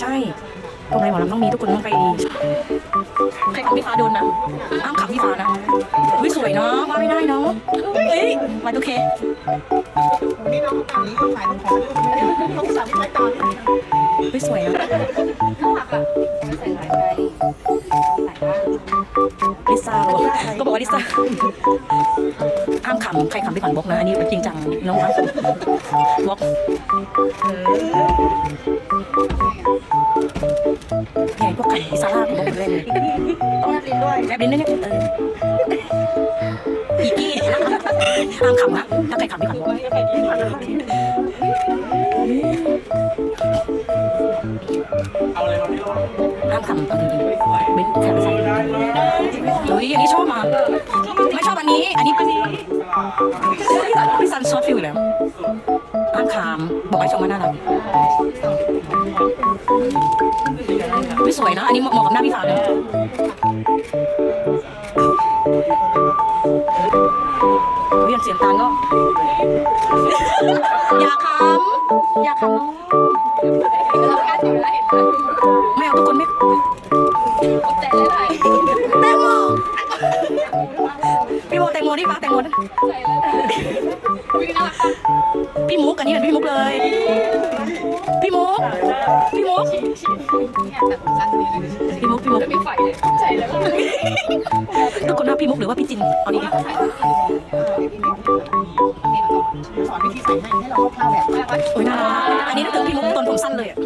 ใช่ตรงไหนหมอลำต้องมีทุกคนต้องไปใครขับพี่ฟ้าโดนนะอ้ามขับพี่ฟ้านะวิสวยเนาะว่าไม่ได้เนาะเฮ้ยมาโอเค นี่น้องตามนี้ถ่ายของน้องสาวไม่ตามวิสวยนะใส่หลายใบใส่บ้างลิซ่าก็บอกว่าลิซ่าห้ามขำใครขำพี่ขวัญบล็อกนะ อันนี้จริงจังน้องห้ามขำบล็อกเนี่พวกไก่ซาร่าของบล็อกเล่นเลยต้องรับลิ้นด้วยแบบนี้วยเนี่ย อีกี้ห้ามขำนะถ้าใครขำพี่ขวัญบล็อกเอาอะไรมาพี่รจน์ห้ามขำตอนจริงๆเป็นแขกใส่เฮ้ยอันนี้ชอบมาไม่ชอบอันนี้ อันนี้พี่ซันชอบฟิลแล้วห้ามขำบอกให้ชมว่าน่ารักวิสวยนะ อันนี้เหมาะกับหน้าพี่สาวเลยานก็ อย่าขำอย่าขำน้อง มแตงโมนี่ฟ้าแตงโมนะใส่เลยวิ่งน่ารักพี่มุกอันนี้เป็นพี่มุกเลย พี่มุก พี่มุกเนี่ยแต่ผมสั้นนี้เลยพี่มุก พี่มุกไม่ไฟเลยใส่เลยทุกคนว่าพี่มุกหรือว่าพี่จินเอาดีสอนวิธีใส่ให้ให้เราคร่าวๆแบบๆโอ้ยน่ารักอันนี้นึกถึงพี่มุกตอนผมสั้นเลยอะ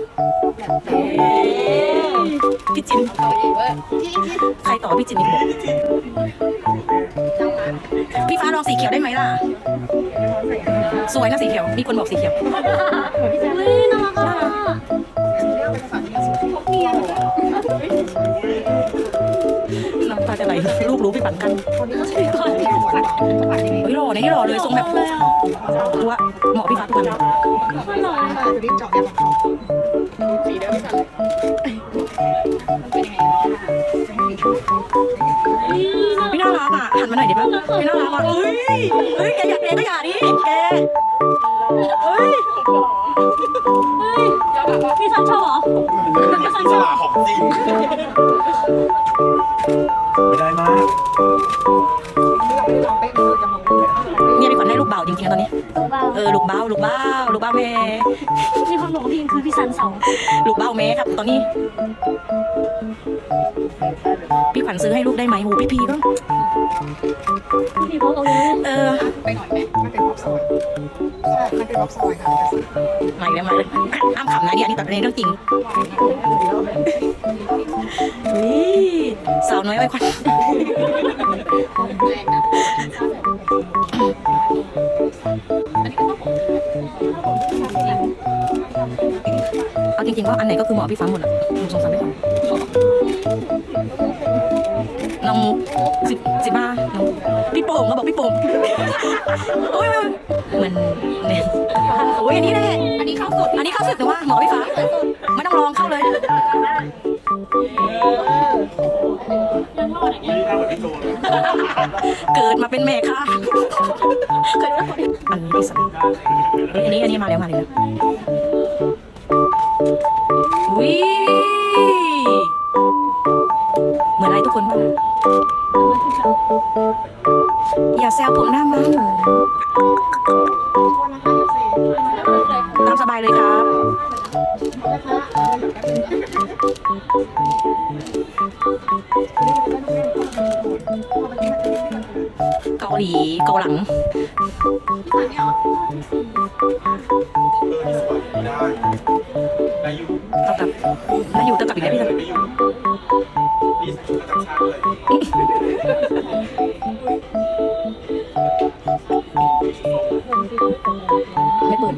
พี่จินเอาอีกเว้ยที่ที่ใครต่อพี่จินอีกบอกพี่ฟ้า ลองสีเขียวได้ไหมล่ะ สวยนะสีเขียว มีคนบอกสีเขียวเฮ้ยน่ารักอะเรียกเป็นภาษาที่สุดพกเมียน้ำตาจะไหลลูกรู้พี่ปั่นกันคนนี้ก็ใช้ก่อนเรียนหมดหวานหวานยังไงเฮ้ยหล่อนะนี่หล่อเลยทรงแบบตัวเหมาะพี่ฟ้าทุกวันไม่หล่อค่ะจะรีบเจาะแนวของเขาสีเดิมไม่สั่นเลยมัน มาหน่อยดิป่ะไม่น่ารักอะเฮ้ยเฮ้ยแกอยากแกก็อย่าดิแกเฮ้ยพี่ซันชอบเหรอพี่ซันชอบของจริง เปล่าเออลูกเบาลูกเบาลูกเบาแม่มีคนบอกพี่คือพี่ซันสองลูกเบาแม่ครับ ตอนนี้ พี่ขวัญซื้อให้ลูกได้ไหมโหพี่พีก็พี่พกเอาเลยเออไปหน่อยไหมมันเป็นบ๊อบซอยใช่มันเป็นบ๊อบซอยค่ะมาอีกแล้วมาเลยห้ามขำนะเนี่ยอันนี้ตัดในเรื่องจริงนี่สาวน้อยไอ้ขวัญแรงนะเอาจริงๆว่าอันไหนก็คือเหมาะพี่ฟ้าหมดอะสงสารพี่ขวัญน้องมุกสิบสิบห้าน้องพี่โป่งก็บอกพี่โป่งโอ้ยเหมือนเนี่ยโอ้ยอันนี้แหละอันนี้เข้าสุด อันนี้เข้าสึกแต่ว่าหมาะกับพี่ฟ้าไม่ต้องลองเข้าเลย ไม่ได้เหมือนพี่โจเลยเกิดมาเป็นแม่ค่ะเกิดมาอันนี้พี่สันเฮ้ยอันนี้อันนี้มาแล้วมาเลยนะวิเหมือนอะไรทุกคนบ้างอย่าแซวผมหน้ามันตามสบายเลยครับ หลีเกาหลังเออที่สวยไม่ได้ได้อยู่เท่ากับแล้วอยู่เท่ากับอีกแล้วพี่สันไม่อยู่นี่ใส่ชุดประจำชาติเลยไม่เปิด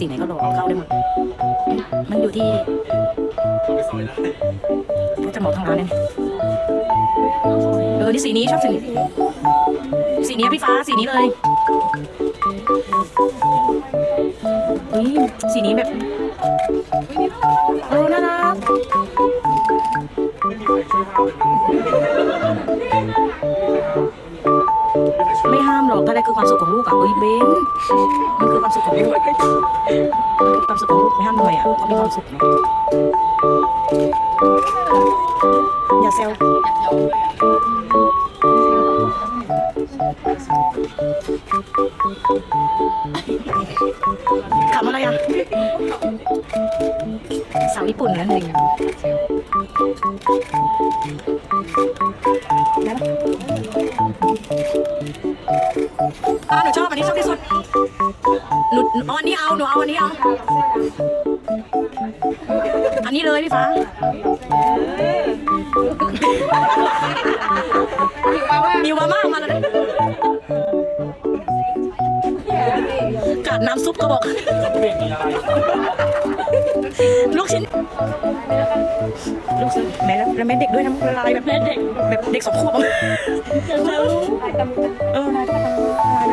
สีไหนก็หล่อเข้าได้หมด มันอยู่ที่เอาไปสอยได้ว่าจะเหมาะทางร้านเลยเออที่สีนี้ชอบสีสีนี้พี่ฟ้าสีนี้เลยอุ้ยสีนี้แบบเออน่ารัก ไม่มีใครช่วยห้ามเลยความสุขของลูกอะเอ้ยเบนมันคือความสุขของลูกความสุขของลูกไม่ห้ามหน่อยอะเขามีความสุขเนอะอย่าเซลอยากยอะขำอะไรอะสาวญี่ปุ่นนั่นเอง อาอันนี้เอาหนูเอาอันนี้เอา อันนี้เลยพี่ฟ้าหิวมากว่าหิวมาม่ามาเลยกัดน้ำซุปก็บอกเด็กมีอะไรลูกชิ้น ลูกชิ้นแม่แล้วแล้วแม่เด็กด้วยนะละลายแบบแม่เด็กแบบเด็กสองขวบเออ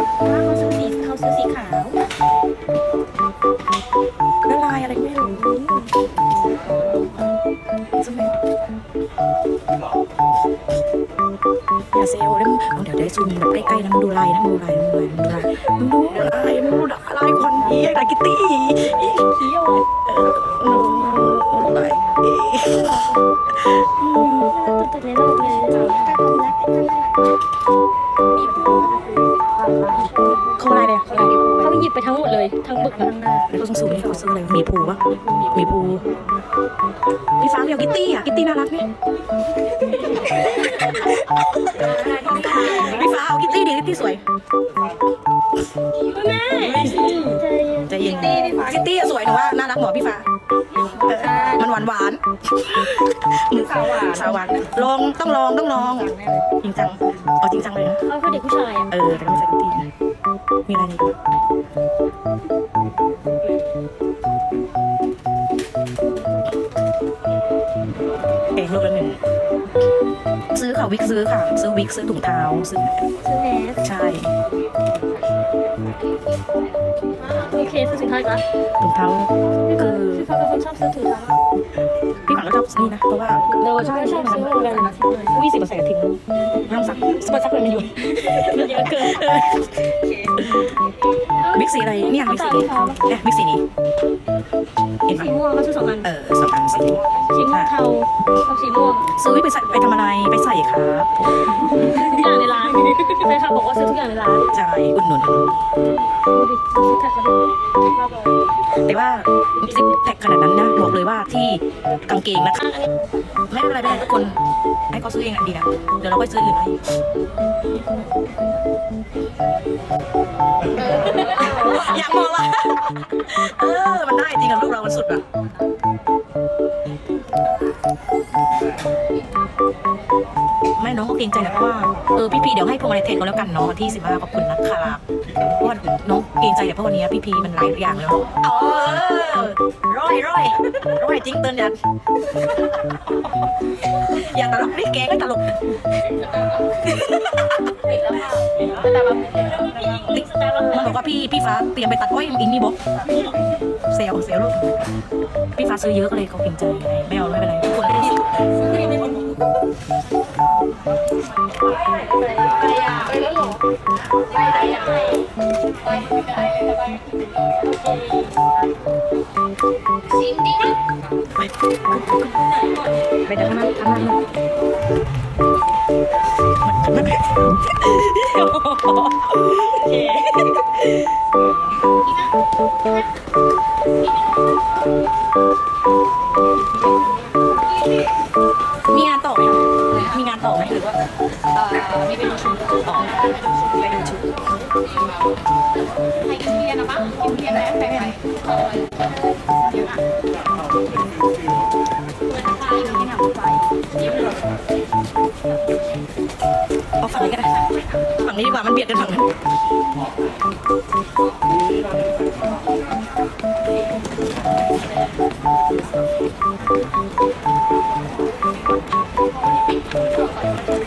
ลายก็ละลาเขาซื้อสีเขาซื้อสีขาวละลายอะไรไม่รู้ใช่ไหมอย่าเซลล์แล้วเดี๋ยวได้ซูมแบบใกล้ๆนะมึงดูลายนะมึงดูลายนะมึงดูลายมึงดูลายมึงดูลายมึงดูลายควันนี้ลายกิตตี้อีเขี้ยวเออลายตัวในโลกเลยจ้าน่ารักน่ารัก เขาลายเลยเขาหยิบไปทั้งหมดเลย ทั้งบึกทั้งหน้าตัวสูงๆนี่เขาซื้ออะไรหมีภูปะหมีภูพี่ฟ้าเรียวกิตตี้อะ กิตตี้น่ารักไหมพี่ฟ้าเอากิตตี้ดิกิตตี้สวยแม่ใจเย็นใจเย็นกิตตี้อะสวยหนูว่าน่ารักเหมาะพี่ฟ้าเออ มันหวานหวานสาวหวานสาวหวานลองต้องลองต้องลอง จริงจังเอาจริงจังเลยนะเขาคือเด็กผู้ชายอะเออแต่ก็ไม่ใช่กิตตี้มีอะไรอีกเองลูกละหนึ่งซื้อค่ะวิกซื้อค่ะ ซื้อวิกซื้อถุงเท้าซื้อซื้อแมสใช่ โอเคซื้อสินค้าอีกแล้วถุงเท้าคือพี่ฟ้าเป็นคนชอบซื้อถุงเท้าพี่ขวัญก็ชอบนี่นะเพราะว่าเราชอบชอบซื้อเหมือนกันวิสิบเปอร์เซ็นต์ทิ้งไม่ต้องซักสปอนซักเลยไม่อยู่มันเยอะเกินบิ๊กสีอะไรเนี่ยบิ๊กสีนี้เนี่ยบิ๊กสีนี้เห็นปะสีม่วงเขาซื้อสองอันเออสองอันสี สีม่วงเทากับสีม่วงซื้อไปใส่ไปทำอะไรไปใส่ครับทุกอย่างในร้านแฟนคลับบอกว่าซื้อทุกอย่างในร้านใช่อุดหนุนดูดิซื้อแท็กมาด้วยเราบอก แต่ว่าซิปแพคขนาดนั้นนะบอกเลยว่าที่กางเกงนะคะไม่เป็นไรไม่เป็นไรทุกคนให้เขาซื้อเองอะดีนะเดี๋ยวเราค่อยซื้ออื่นให้อยากบอกว่าเออมันได้จริงกับลูกเรามันสุดอะไม่น้องก็เกรงใจแหละเพราะว่าเออพี่พีเดี๋ยวให้พวงมาลัยเทรดก็แล้วกันเนาะที่สิบห้าขอบคุณนะครับเพราะว่าน้องเกรงใจแหละเพราะวันนี้พี่พีมันหลายอย่างแล้วเออร้อยร้อยร้อยจริงเตือนยันอย่าตลกนี่แกก็ตลกมันบอกว่าพี่พี่ฟ้าเตรียมไปตัดอ้อยอินนี่บอกเซลเซลลูกพี่ฟ้าซื้อเยอะเลยเขาเกรงใจไงไม่เอาไม่เป็นไรทุกคนได้ ไปไปเดินข้างหน้าข้างหน้ามันโอ ไทยอินเดียนะปะอินเดียแลไวใส่ไฟเอาฝั่งนี้ก็ได้ฝั่งนี้ดีกว่ามันเบียดกันฝั่งนั้นเ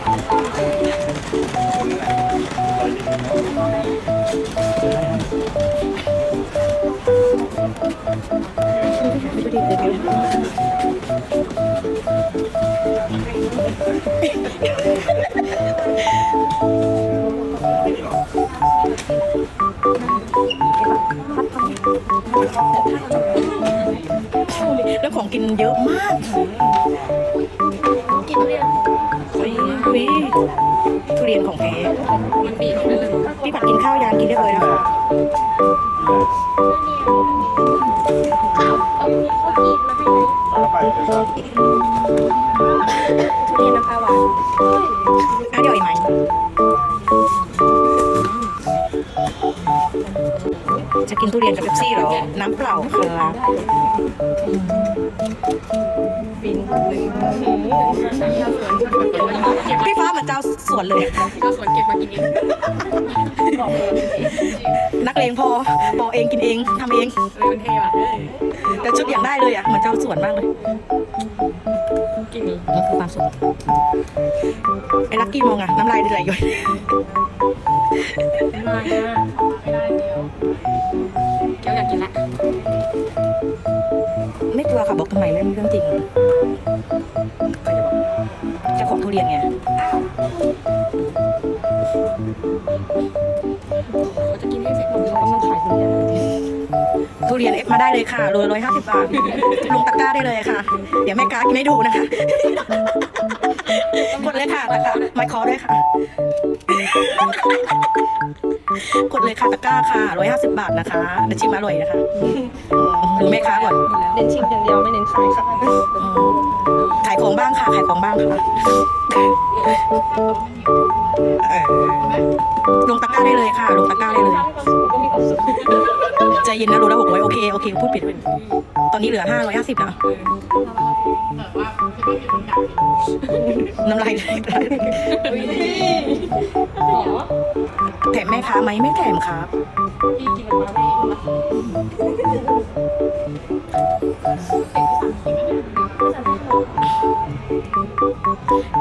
นเยอะมากกินทุเรียนอุ้ยอุ้ยทุเรียนของแท้มันปีกนั่นเลยพี่ผัดกินข้าวยางกินเรียบร้อยแล้วค่ะเอาเขากินมาให้ไหมแล้วไปเดี๋ยวจะทุเรียนน้ำปลาหวานอะเดี๋ยวอีกไหมจะกินทุเรียนกับเป๊ปซี่เหรอ น้ำเปล่าครับ พี่ฟ้าเหมือนเจ้าสวนเลย เราสวนเก็บมากินเองนักเลงพอพอเองกินเองทำเอง เลยมันเท่ว่ะแต่ชุดอย่างได้เลยอะเหมือนเจ้าสวนมากเลยกินนี้นี่คือความสุขไอ้ลักกี้มองอะน้ำลายไหลอยู่ไม่ได้นะไม่ได้เดียวเกี๊ยวอยากกินละ ไม่กลัวค่ะบอกทำไมเรื่องเรื่องจริงใครจะบอกเจ้าของทุเรียนไงเขาจะกินให้เสร็จหมดเลยก็ต้องขายทุเรียนทุเรียนเอฟมาได้เลยค่ะโลร้อยห้าสิบบาทลงตะกร้าได้เลยค่ะ เดี๋ยวแม่กากินให้ดูนะคะกดเลยค่ะตะกร้าไมค์คอด้วยค่ะ กดเลยค่ะตะกร้าค่ะร้อยห้าสิบบาทนะคะเดี๋ยวชิมอร่อยนะคะ ดูแม่ค้าก่อนเน้นชิมอย่างเดียวไม่เน้นขายค่ะอืมขายของบ้างค่ะ ขายของบ้างค่ะเออ ลงตะกร้าได้เลยค่ะ ลงตะกร้าได้เลย ใจเย็นนะโลละหกร้โอเคโอเคพูดผิดไปตอนนี้เหลือห้าร้อยห้าสิบแล้วน้ำลายไหลแถมแม่ค้าไหมไม่แถมครับพี่กินมาไม่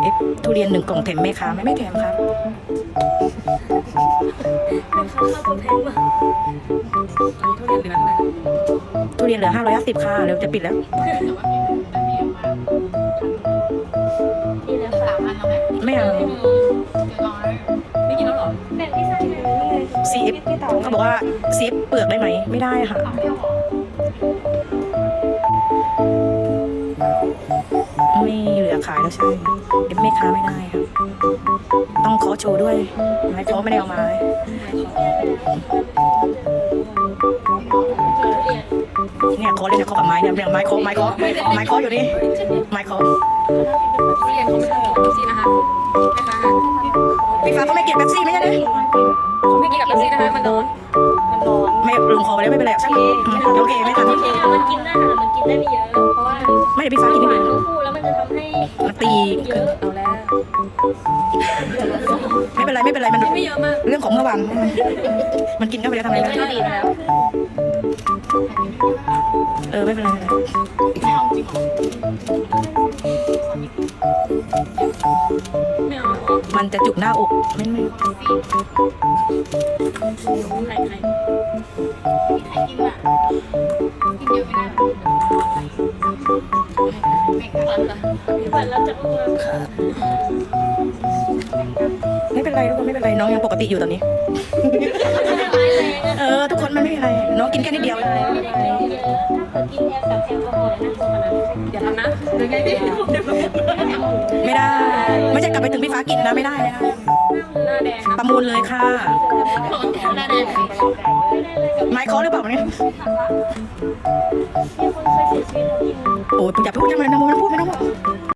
เอฟทุเรียนหนึ่งกล่องแถมแม่ค้าไหมไม่แถมครับเป็นข้าวข้าวตัวแพงมากทุเรียนเหลือเท่าไหร่ทุเรียนเหลือห้าร้อยห้าสิบค่ะเร็วจะปิดแล้วที่แล้วสามอันเอาไหมไม่เอา ไม่กินแล้วเหรอแบ่งพี่ไส้หน่อยนี่เลยซีเอฟเขาบอกว่าซีเอฟเปลือกได้ไหม ไม่ได้ค่ะ ไม่เหลือขายแล้วใช่เอฟแม่ค้าไม่ได้ค่ะต้องเคาะ โชว์ด้วยไม้เคาะไม่ได้เอามา เนี่ยเคาะเลยเนี่ยเคาะกับไม้เนี่ยเนี่ยไม้เคาะไม้เคาะไม้เคาะอยู่นี่ไม้เคาะทุเรียนเขาไม่ชอบกินซี่นะคะแม่ค้าพี่ฟ้าเขาไม่กินเป๊ปซี่ไม่ใช่ไหมเขาไม่กินกับซี่นะคะมันร้อนมันร้อนไม่ลงคอไปแล้วไม่เป็นไรช่างอืมโอเคไม่ทันมันกินได้แต่มันกินได้ไม่เยอะเพราะว่าไม่เดี๋ยวพี่ฟ้ากินนิดหนึวานงทั้งคู่แล้ว มันจะทำให้มันตีเยอะเอาแล้วไม่เป็นไรไม่เป็นไรมันไม่เยอะมากเรื่องของเมื่อวานมันกินเข้าไปแล้วทำไมันก็ดีแล้วเออไม่เป็นไรไม่เป็นไรไม่เอามันจะจุกหน้าอกไม่ไม่ไข่ไข่หวานแล้วจะอ้วน ไม่เป็นไรทุกคนไม่เป็นไรน้องยังปกติอยู่ตอนนี้ไม่แรงอะเออ ทุกคนมันไม่เป็นไร น้องกินแค่นิดเดียวไม่ได้กินเยอะถ้ากินแอลกับแอลกอฮอล์นะตัวมันนะอย่าทำนะเป็นไงดิไม่ได้ ไม่ใช่กลับไปถึงพี่ฟ้ากินนะไม่ได้นะหน้าแดงประมูลเลยค่ะหน้าแดงไม้เคอหรือเปล่าเนี่ยมีคนเคยเสียชีวิตแล้วกินโอ้ยอย่าไปพูดจังเลยนะมึงไม่ต้องพูดไม่ต้องพูด